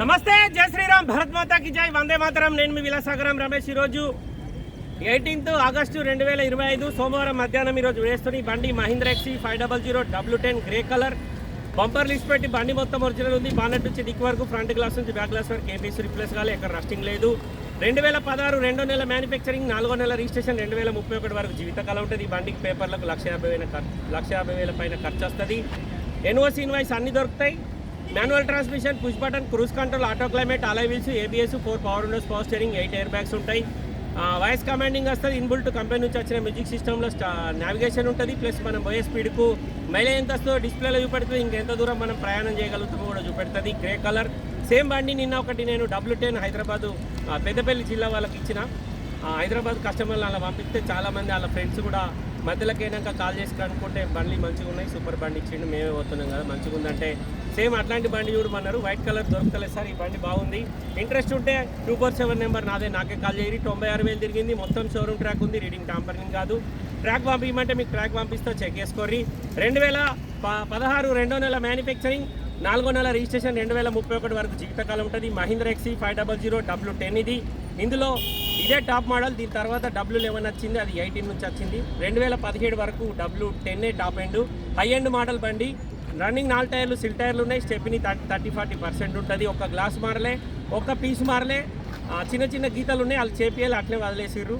నమస్తే జై శ్రీరామ్ భరత్ మాతాకి జై వందే మాతరం. నేను మీ విలాసాగరం రమేష్ ఈరోజు ఎయిటీన్త్ ఆగస్టు రెండు వేల ఇరవై ఐదు సోమవారం మధ్యాహ్నం ఈరోజు వేస్తున్న బండి Mahindra XUV five double zero W ten grey colour bumper list పెట్టి బండి మొత్తం ఒరిజినల్ ఉంది. బానెట్ నుంచి దిక్కు వరకు ఫ్రంట్ గ్లాస్ నుంచి బ్యాక్ గ్లాస్ వరకు ఏపీసీ రిప్లేస్ కాలే ఎక్కడ రస్టింగ్ లేదు. రెండు వేల పదహారు రెండో నెల మ్యానుఫ్యాక్చరింగ్ నాలుగో నెల రిజిస్ట్రేషన్ రెండు వేల ముప్పై ఒకటి వరకు జీవితకాలం ఉంటుంది. ఈ బండికి పేపర్లకు లక్ష యాభై వేల ఖర్చు లక్ష యాభై వేల పైన ఖర్చు వస్తుంది. ఎన్ఓసి ఇన్వాయిస్ అన్ని దొరుకుతాయి. Manual transmission push button cruise control auto climate alloy wheels ABS four power windows power steering eight air bags ఉంటాయి. వాయిస్ కమాండింగ్ వస్తుంది ఇన్బుల్ట్ కంపెనీ నుంచి వచ్చిన మ్యూజిక్ సిస్టంలో నావిగేషన్ ఉంటుంది ప్లస్ మనం పోయే స్పీడ్కు మైలేజ్ ఎంత వస్తుందో డిస్ప్లేలో చూపెడుతుంది ఇంకెంత దూరం మనం ప్రయాణం చేయగలుగుతామో కూడా చూపెడుతుంది గ్రే కలర్ సేమ్ బండి నిన్న ఒకటి నేను డబ్ల్యూ టెన్ హైదరాబాదు పెద్దపల్లి జిల్లా వాళ్ళకి ఇచ్చిన. హైదరాబాద్ కస్టమర్లు అలా పంపిస్తే చాలామంది వాళ్ళ ఫ్రెండ్స్ కూడా మధ్యలోకి అయినాక కాల్ చేసి కనుక్కుంటే బండ్లు మంచిగా ఉన్నాయి సూపర్ బండి ఇచ్చిండు మేమే పోతున్నాం కదా మంచిగా ఉందంటే. సేమ్ అట్లాంటి బండి చూడమన్నారు వైట్ కలర్ దొరకలేదు సార్ ఈ బండి బాగుంది. ఇంట్రెస్ట్ ఉంటే టూ ఫోర్ సెవెన్ నెంబర్ నాదే నాకే కాల్ చేయరు. తొంభై ఆరు వేలు తిరిగింది మొత్తం షోరూమ్ ట్రాక్ ఉంది రీడింగ్ టాంపరింగ్ కాదు. ట్రాక్ పంపించమంటే మీకు ట్రాక్ పంపిస్తే చెక్ చేసుకోర్రి. రెండు వేల ప- పదహారు రెండో నెల మ్యానుఫ్యాక్చరింగ్ నాలుగో నెల రిజిస్ట్రేషన్ రెండు వేల ముప్పై ఒకటి వరకు జీవితకాలం ఉంటుంది. Mahindra XUV five double zero W ten ఇది. ఇందులో ఇదే టాప్ మోడల్. దీని తర్వాత డబ్ల్యూ లెవెన్ వచ్చింది అది ఎయిటీన్ నుంచి వచ్చింది. రెండు వేల పదిహేడు వరకు W ten top end. High end model బండి. రన్నింగ్ నాలుగు టైర్లు సిల్ టైర్లు ఉన్నాయి. స్టెప్ని థర్టీ ఫార్టీ పర్సెంట్ ఉంటుంది. ఒక గ్లాస్ మారలే ఒక పీస్ మారలే. చిన్న చిన్న గీతలు ఉన్నాయి. వాళ్ళు చేపియాలి అట్లే వదిలేసిర్రు.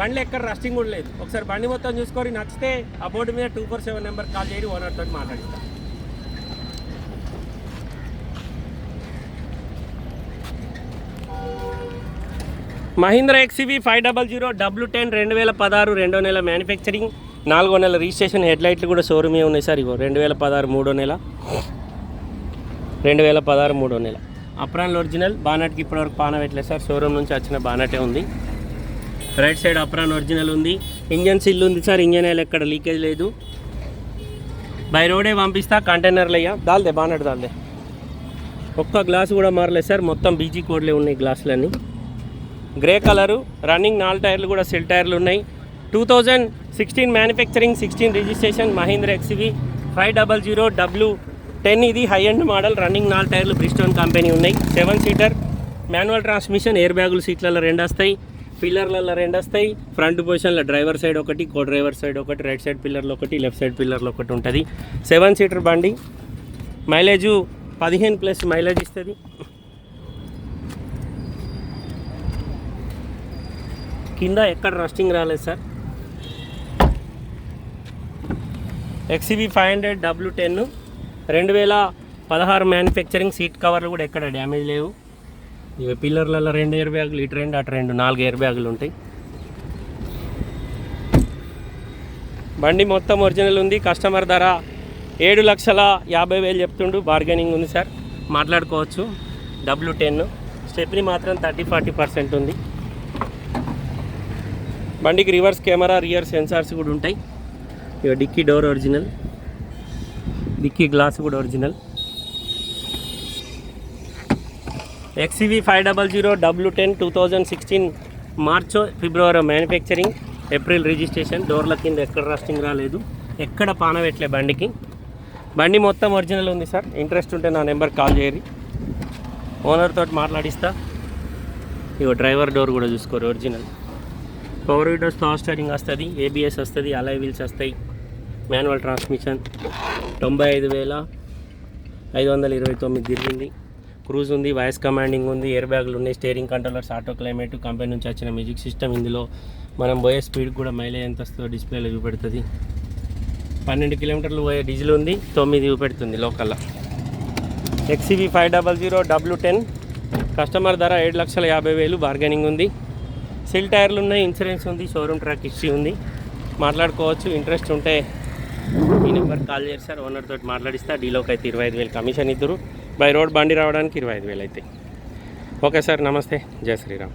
బండ్లు ఎక్కడ రస్టింగ్ కూడా లేదు. ఒకసారి బండి మొత్తం చూసుకొని నచ్చితే ఆ బోర్డు మీద two four seven number call చేయండి ఓనర్తో తోటి మాట్లాడిస్తాను Mahindra XUV five double zero W ten రెండు వేల పదహారు రెండో నెల మ్యానుఫ్యాక్చరింగ్ నాలుగో నెల రిజిస్ట్రేషన్ హెడ్ లైట్లు కూడా షోరూమే ఉన్నాయి సార్ ఇగో. రెండు వేల పదహారు మూడో నెల. రెండు వేల పదహారు మూడో నెల. అప్రాన్ ఒరిజినల్ బానట్కి ఇప్పటివరకు పాన పెట్టలేదు సార్. షోరూమ్ నుంచి వచ్చిన బానటే ఉంది. రైట్ సైడ్ అప్రాన్ ఒరిజినల్ ఉంది. ఇంజన్ సిల్ ఉంది సార్. ఇంజన్ ఆయిల్ ఎక్కడ లీకేజ్ లేదు. బై రోడే పంపిస్తా. కంటైనర్లు అయ్యా. దాల్దే బానట్ దాల్దే. ఒక్క గ్లాస్ కూడా మారలేదు సార్. మొత్తం బీజీ కోడ్లే ఉన్నాయి గ్లాసులన్నీ. గ్రే కలరు రన్నింగ్ నాలుగు టైర్లు కూడా సెల్ టైర్లు ఉన్నాయి. Two thousand sixteen manufacturing sixteen registration Mahindra XUV five double zero W ten ఇది హై ఎండ్ మోడల్ రన్నింగ్ నాలుగు టైర్లు బ్రిస్టోన్ కంపెనీ ఉన్నాయి. Seven seater manual transmission air బ్యాగులు సీట్లలో రెండు వస్తాయి. పిల్లర్లలో రెండు వస్తాయి. ఫ్రంట్ పొజిషన్లో డ్రైవర్ సైడ్ ఒకటి కో డ్రైవర్ సైడ్ ఒకటి రైట్ సైడ్ పిల్లర్లు ఒకటి లెఫ్ట్ సైడ్ పిల్లర్లో ఒకటి ఉంటుంది. సెవెన్ సీటర్ బండి మైలేజు పదిహేను ప్లస్ మైలేజ్ ఇస్తుంది. కింద ఎక్కడ రస్టింగ్ రాలేదు sir. XUV five hundred W ten రెండు వేల పదహారు మ్యానుఫ్యాక్చరింగ్ సీట్ కవర్లు కూడా ఎక్కడ డ్యామేజ్ లేవు. ఇవి పిల్లర్లలో రెండు ఎయిర్ బ్యాగులు ఇటు రెండు అటు రెండు నాలుగు ఎయిర్ బ్యాగులు ఉంటాయి. బండి మొత్తం ఒరిజినల్ ఉంది. కస్టమర్ ధర ఏడు లక్షల యాభై వేలు చెప్తుండు. బార్గెనింగ్ ఉంది సార్. మాట్లాడుకోవచ్చు. డబ్ల్యూ టెన్ స్టెప్ని మాత్రం థర్టీ ఫార్టీ పర్సెంట్ ఉంది. బండికి రివర్స్ కెమెరా రియర్ సెన్సార్స్ కూడా ఉంటాయి. ఇక dickey door original. Dickey glass కూడా original. XUV five double zero W ten two thousand sixteen మార్చో ఫిబ్రవరి మ్యానుఫ్యాక్చరింగ్ ఏప్రిల్ రిజిస్ట్రేషన్. డోర్ల కింద ఎక్కడ రస్టింగ్ రాలేదు. ఎక్కడ పానవెట్లే బండికి. బండి మొత్తం ఒరిజినల్ ఉంది సార్. ఇంట్రెస్ట్ ఉంటే నా నెంబర్ కాల్ చేయరి ఓనర్ తోటి మాట్లాడిస్తా. ఇగో డ్రైవర్ డోర్ కూడా చూసుకోరు original. Power windows power steering వస్తుంది ఏబిఎస్ వస్తుంది అలై వీల్స్ వస్తాయి. మాన్యువల్ ట్రాన్స్మిషన్ తొంభై ఐదు వేల ఐదు వందల ఇరవై తొమ్మిది తిరిగింది. క్రూజ్ ఉంది వాయిస్ కమాండింగ్ ఉంది ఎయిర్ బ్యాగులు ఉన్నాయి steering controllers auto climate company నుంచి వచ్చిన మ్యూజిక్ సిస్టమ్ ఇందులో. మనం పోయే స్పీడ్ కూడా మైలేజ్ ఎంత వస్తుందో డిస్ప్లేలో చూపెడుతుంది. పన్నెండు కిలోమీటర్లు పోయే డీజిల్ ఉంది తొమ్మిది చూపెడుతుంది లోకల్లో. XUV five double zero W ten customer ధర ఏడు లక్షల యాభై వేలు బార్గెనింగ్ ఉంది. సిల్ టైర్లు ఉన్నాయి ఇన్సూరెన్స్ ఉంది షోరూమ్ ట్రాక్ హిస్టరీ ఉంది. మాట్లాడుకోవచ్చు ఇంట్రెస్ట్ ఉంటే ఈ నెంబర్ కాల్ చేస్తారు సార్ ఓనర్ తోటి మాట్లాడిస్తా. డీలోకి అయితే ఇరవై ఐదు వేలు కమిషన్ ఇద్దరు. బై రోడ్ బండి రావడానికి ఇరవై ఐదు వేలు అయితే. ఓకే సార్ నమస్తే. జయ శ్రీరామ్.